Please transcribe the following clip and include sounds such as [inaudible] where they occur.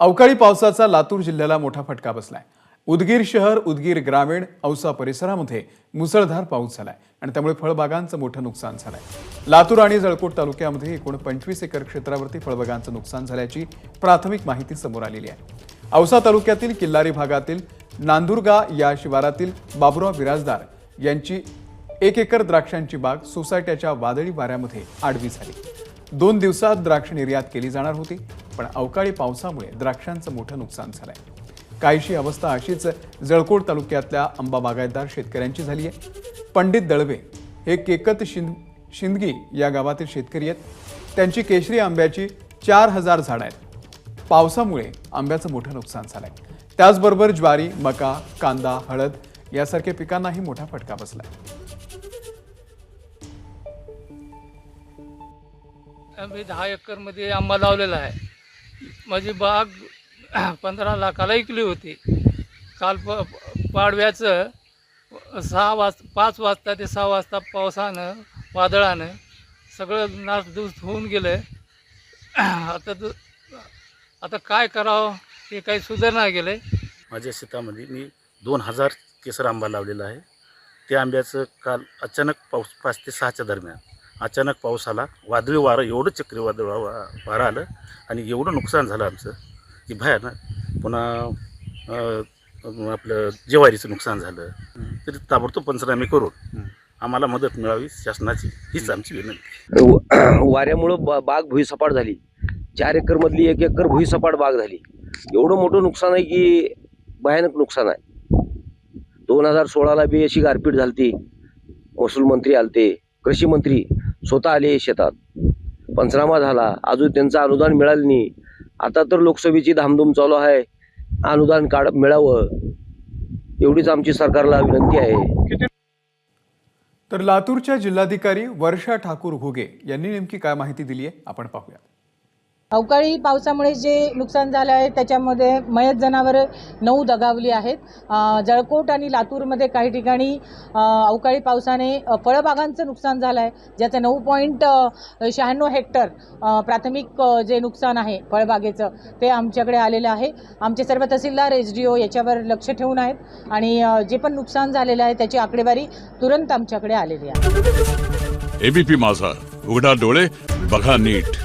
अवकाळी पावसाचा लातूर जिल्ह्याला मोठा फटका बसलाय. उदगीर शहर उदगीर ग्रामीण औसा परिसरामध्ये मुसळधार पाऊस झालाय आणि त्यामुळे फळबागांचं मोठं नुकसान झालंय. लातूर आणि जळकोट तालुक्यामध्ये एकूण पंचवीस एकर क्षेत्रावरती फळबागांचं नुकसान झाल्याची प्राथमिक माहिती समोर आलेली आहे. औसा तालुक्यातील किल्लारी भागातील नांदुर्गा या शिवारातील बाबुराव बिराजदार यांची एक एकर द्राक्षांची बाग सोसायट्याच्या वादळी वाऱ्यामध्ये आडवी झाली. दोन दिवसात द्राक्ष निर्यात केली जाणार होती. पण अवकाळी पावसामुळे द्राक्षांचं मोठं नुकसान झालं आहे काहीशी अवस्था अशीच जळकोट तालुक्यातल्या आंबा बागायतदार शेतकऱ्यांची झाली आहे. पंडित दळवे हे केकत शिंद शिंदगी या गावातील शेतकरी आहेत. त्यांची केशरी आंब्याची चार हजार झाडं आहेत. पावसामुळे आंब्याचं मोठं नुकसान झालंय. त्याचबरोबर ज्वारी मका कांदा हळद यासारख्या पिकांनाही मोठा फटका बसला आम्ही दहा एकरमध्ये आंबा लावलेला आहे. माझी बाग [clears throat] पंधरा लाखाला विकली होती. काल प पाडव्याचं सहा वाज पाच वाजता ते सहा वाजता पावसानं वादळानं सगळं नासधूस होऊन गेलं. [clears throat] आता दु आता काय करावं हे काही सुधारणा गेलं माझ्या शेतामध्ये मी दोन हजार केसर आंबा लावलेला आहे. त्या आंब्याचं काल अचानक पाऊस पाच ते सहाच्या दरम्यान अचानक पाऊस आला वादळी वारं एवढं चक्रीवादळ वारं आलं आणि एवढं नुकसान झालं आमचं की भयानक. पुन्हा आपलं ज्वारीचं नुकसान झालं. तरी ताबडतोब पंचनामे करून आम्हाला मदत मिळावी शासनाची हीच आमची विनंती. व- [clears throat] वाऱ्यामुळं बा बाग भुईसपाट झाली. चार एकरमधली एक एकर भुईसपाट बाग झाली. एवढं मोठं नुकसान आहे की भयानक नुकसान आहे. दोन हजार सोळाला बी अशी गारपीट झालती महसूल मंत्री आलते कृषी मंत्री स्वतः आले शेतात. पंचनामा झाला. अजून त्यांचं अनुदान मिळालं नाही. आता तर लोकसभेची धामधूम चालू आहे. अनुदान काढ मिळावं. एवढीच आमची सरकारला विनंती आहे. तर लातूरच्या जिल्हाधिकारी वर्षा ठाकूर घुगे यांनी नेमकी काय माहिती दिली आहे आपण पाहूया. अवकाळी पावसामुळे जे नुकसान झालं आहे त्याच्यामध्ये मयत जनावरं नऊ दगावली आहेत. जळकोट आणि लातूरमध्ये काही ठिकाणी अवकाळी पावसाने फळबागांचं नुकसान झालं आहे ज्याचं नऊ पॉईंट शहाण्णव हेक्टर प्राथमिक जे नुकसान आहे फळबागेचं ते आमच्याकडे आलेलं आहे. आमचे सर्व तहसीलदार एच डी ओ याच्यावर लक्ष ठेवून आहेत आणि जे पण नुकसान झालेलं आहे त्याची आकडेवारी तुरंत आमच्याकडे आलेली आहे. एबीपी माझा उघडा डोळे बघा नीट.